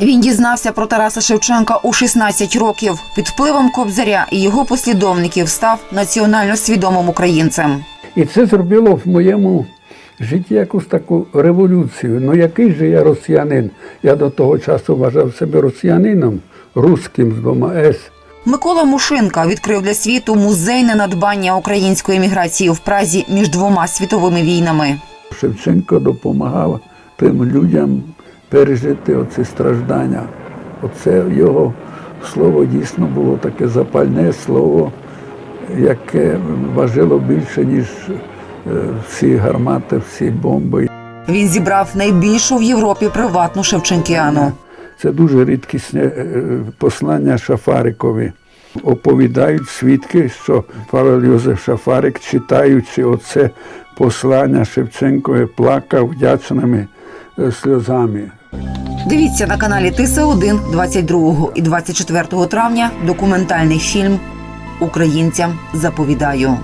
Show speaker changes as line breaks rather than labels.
Він дізнався про Тараса Шевченка у 16 років. Під впливом Кобзаря і його послідовників став національно свідомим українцем.
І це зробило в моєму житті якусь таку революцію. Ну який же я росіянин? Я до того часу вважав себе росіянином, русським з двома С.
Микола Мушинка відкрив для світу музейне надбання української еміграції в Празі між двома світовими війнами.
Шевченко допомагав тим людям пережити оці страждання. Оце його слово дійсно було таке запальне слово, яке важило більше, ніж е, всі гармати, всі бомби.
Він зібрав найбільшу в Європі приватну Шевченкіану.
Це дуже рідкісне е, послання Шафарикові. Оповідають свідки, що Павел Йозеф Шафарик, читаючи оце послання Шевченкові, плакав вдячними сльозами.
Дивіться на каналі Тиса 1 22 і 24 травня документальний фільм Українцям заповідаю.